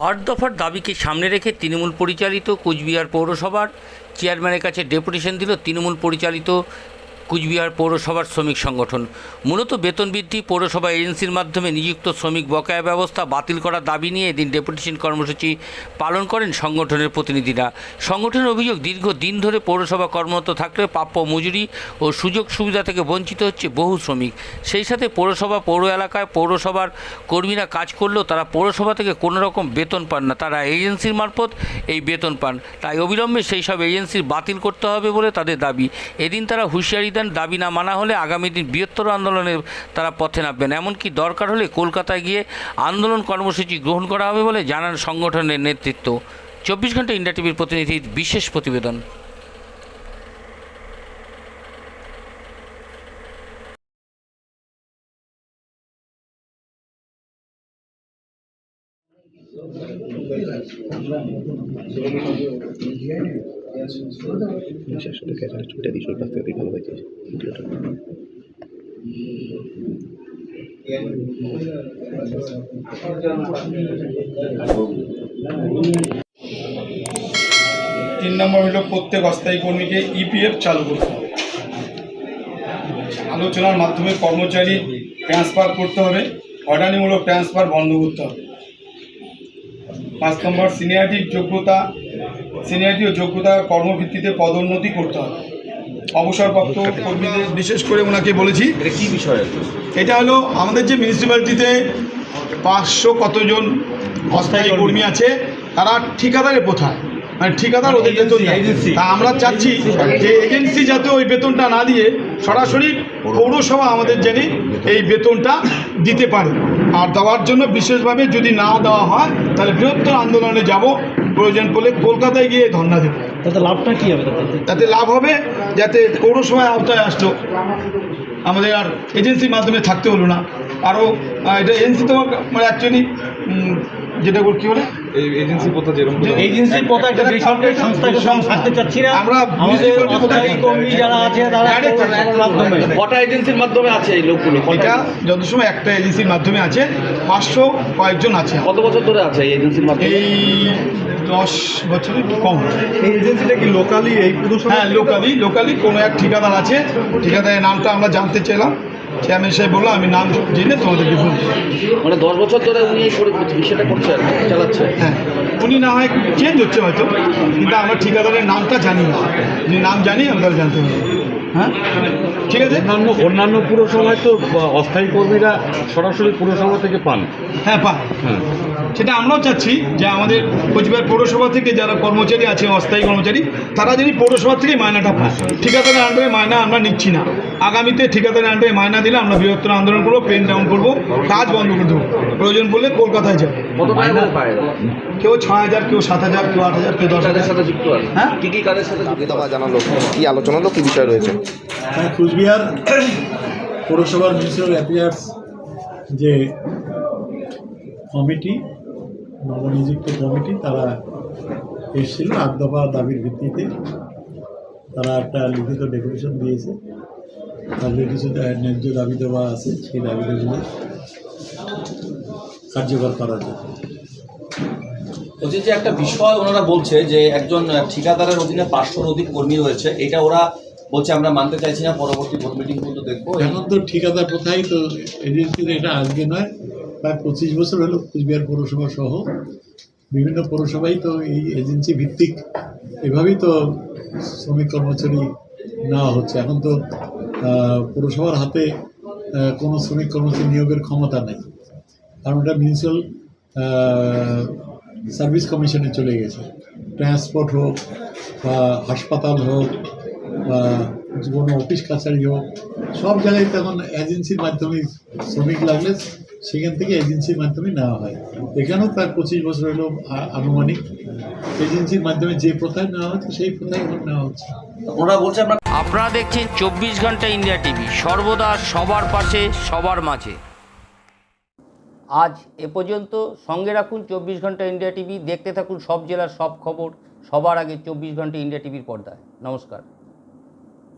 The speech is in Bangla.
আট দফার দাবিকে সামনে রেখে তৃণমূল পরিচালিত কুচবিহার পৌরসভার চেয়ারম্যানের কাছে ডেপুটেশন দিল তৃণমূল পরিচালিত কুচবিহার পৌরসভার শ্রমিক সংগঠন। মূলত বেতন বৃদ্ধি পৌরসভা এজেন্সির মাধ্যমে নিযুক্ত শ্রমিক বকেয়া ব্যবস্থা বাতিল করার দাবি নিয়ে এদিন ডেপুটেশন কর্মসূচি পালন করেন সংগঠনের প্রতিনিধিরা। সংগঠনের অভিযোগ দীর্ঘ দিন ধরে পৌরসভা কর্মরত থাকলেও প্রাপ্য মজুরি ও সুযোগ সুবিধা থেকে বঞ্চিত হচ্ছে বহু শ্রমিক। সেই সাথে পৌরসভা পৌর এলাকায় পৌরসভার কর্মীরা কাজ করলেও তারা পৌরসভা থেকে কোনো রকম বেতন পান না। তারা এজেন্সির মারফত এই বেতন পান। তাই অবিলম্বে সেই সব এজেন্সির বাতিল করতে হবে বলে তাদের দাবি। এদিন তারা হুঁশিয়ারি দেন দাবি না মানা হলে আগামী দিন বৃহত্তর আন্দোলনে তারা পথে নামবেন। এমনকি দরকার হলে কলকাতায় গিয়ে আন্দোলন কর্মসূচি গ্রহণ করা হবে বলে জানান সংগঠনের নেতৃত্ব। চব্বিশ ঘণ্টা ইন্ডিয়া টিভির প্রতিনিধির বিশেষ প্রতিবেদন। তিন নম্বর হলো প্রত্যেক অস্থায়ী কর্মীকে ইপিএফ চালু করতে হবে। আলোচনার মাধ্যমে কর্মচারী ট্রান্সফার করতে হবে হয়রানিমূলক ট্রান্সফার বন্ধ করতে হবে। পাঁচ নম্বর সিনিয়রিটির যোগ্যতা সিনিয়রিটি ও যোগ্যতা কর্মভিত্তিতে পদোন্নতি করতে হবে। অবসরপ্রাপ্ত কর্মীদের বিশেষ করে ওনাকে বলেছি। এটা কি বিষয়? এটা হলো আমাদের যে মিউনিসিপ্যালিটিতে পাঁচশো কতজন অস্থায়ী কর্মী আছে তারা ঠিকাদারে কোথায় মানে ঠিকাদার ওদের বেতন। তা আমরা চাচ্ছি যে এজেন্সি যাতে ওই বেতনটা না দিয়ে সরাসরি পৌরসভা। আমাদের জেনে এই বেতনটা দিতে পারে। আর দেওয়ার জন্য বিশেষভাবে যদি না দেওয়া হয় তাহলে বৃহত্তর আন্দোলনে যাব। প্রয়োজন পড়লে কলকাতায় গিয়ে ধর্ণা দেবো। তাতে লাভটা কি হবে তাতে? লাভ হবে যাতে পৌরসভায় আওতায় আসলো আমাদের আর এজেন্সির মাধ্যমে থাকতে হলো না। আরও এটা এজেন্সি তো মানে অ্যাকচুয়ালি যেটা বল কী বলে? এজেন্সি কোথা যেরকম এজেন্সির কথা একটা বেসরকারি সংস্থাকে থাকতে চাচ্ছি না। আমরা আমাদের কর্মী যারা আছে তারা মাধ্যমে। কটা এজেন্সির মাধ্যমে আছে এই লোকগুলো? এটা যত সময় একটা এজেন্সির মাধ্যমে আছে পাঁচশো কয়েকজন আছে। কত বছর ধরে আছে এই এজেন্সির মাধ্যমে? এই দশ বছরের কম। এই এজেন্সিটা কি লোকালি এই পুরসভা হ্যাঁ লোকালি লোকালি কোনো এক ঠিকাদার আছে ঠিকাদারের নামটা আমরা জানতে চাইলাম। চেয়ারম্যান সাহেব বলল আমি নাম জেনে তোমাদেরকে ফোন মানে দশ বছর ধরে উনি সেটা করছে আর চালাচ্ছে হ্যাঁ। উনি না হয় চেঞ্জ হচ্ছে হয়তো কিন্তু আমরা ঠিকাদারের নামটা জানি না। যদি নাম জানি আমরা তাহলে জানতে পারব। হ্যাঁ? ঠিক আছে? অন্যান্য অন্যান্য পুরসভায় তো অস্থায়ী কর্মীরা সরাসরি পুরসভা থেকে পান। হ্যাঁ পান। হ্যাঁ। সেটা আমরাও চাচ্ছি যে আমাদের কোচবিহার পৌরসভা থেকে যারা কর্মচারী আছে অস্থায়ী কর্মচারী তারা যদি পৌরসভা থেকে মায়নাটা পায় ঠিকাদারের আন্ডারে মায়না আমরা নিচ্ছি না। আগামীতে ঠিকাদারের আন্ডারে মায়না দিলে আমরা বৃহত্তর আন্দোলন করব পেন ডাউন করব কাজ বন্ধ করে দেবো। প্রয়োজন পড়লে কলকাতায় যাব। কেউ ছ হাজার কেউ সাত হাজার কেউ আট হাজার কেউ দশ হাজার। সাথে যুক্ত আছে হ্যাঁ? কি কি কাদের সাথে জানালো কি আলোচনা হলো কি বিষয় রয়েছে? হ্যাঁ কুচবিহার পৌরসভার মিউনিসিপ্যাল অ্যাফেয়ার্স যে কমিটি নবনিযুক্ত কমিটি তারা এসেছিল আট দফা দাবির ভিত্তিতে। তারা একটা লিখিত ডেপুটেশন দিয়েছে। তাদের কিছু ন্যায্য দাবি দেওয়া আছে সেই দাবিগুলো কার্যকর করার জন্য বলছি যে একটা বিষয় ওনারা বলছে যে একজন ঠিকাদারের অধীনে পাঁচশোর অধিক কর্মী রয়েছে এটা ওরা বলছে আমরা মানতে চাইছি না পরবর্তী বোর্ড মিটিং পর্যন্ত দেখব। এখন তো ঠিকাদার কোথায়? তো এজেন্সির এটা আজকে নয় প্রায় পঁচিশ বছর হলো কুচবিহার পৌরসভা সহ। বিভিন্ন পৌরসভাই তো এই এজেন্সি ভিত্তিক। এভাবেই তো শ্রমিক কর্মচারী নেওয়া হচ্ছে। এখন তো পৌরসভার হাতে কোনো শ্রমিক কর্মচারী নিয়োগের ক্ষমতা নেই। কারণ ওটা মিউনিসিপাল সার্ভিস কমিশনে চলে গেছে। ট্রান্সপোর্ট হোক বা হাসপাতাল হোক বা কোনো অফিস কাছারি হোক, সব জায়গায় তখন এজেন্সির মাধ্যমে শ্রমিক লাগলে সেখান থেকে এজেন্সির মাধ্যমে নেওয়া হয়। এখানেও প্রায় পঁচিশ বছর হলো আনুমানিক। এজেন্সির মাধ্যমে যে প্রথায় নেওয়া হচ্ছে সেই প্রথায় এখন নেওয়া হচ্ছে। ওরা বলছে আমরা আপনারা দেখছেন চব্বিশ ঘণ্টা ইন্ডিয়া টিভি। সর্বদা সবার পাশে সবার মাঝে। আজ এ পর্যন্ত সঙ্গে রাখুন চব্বিশ ঘণ্টা ইন্ডিয়া টিভি। দেখতে থাকুন সব জেলার সব খবর। সবার আগে চব্বিশ ঘণ্টা ইন্ডিয়া টিভির পর্দায়। নমস্কার।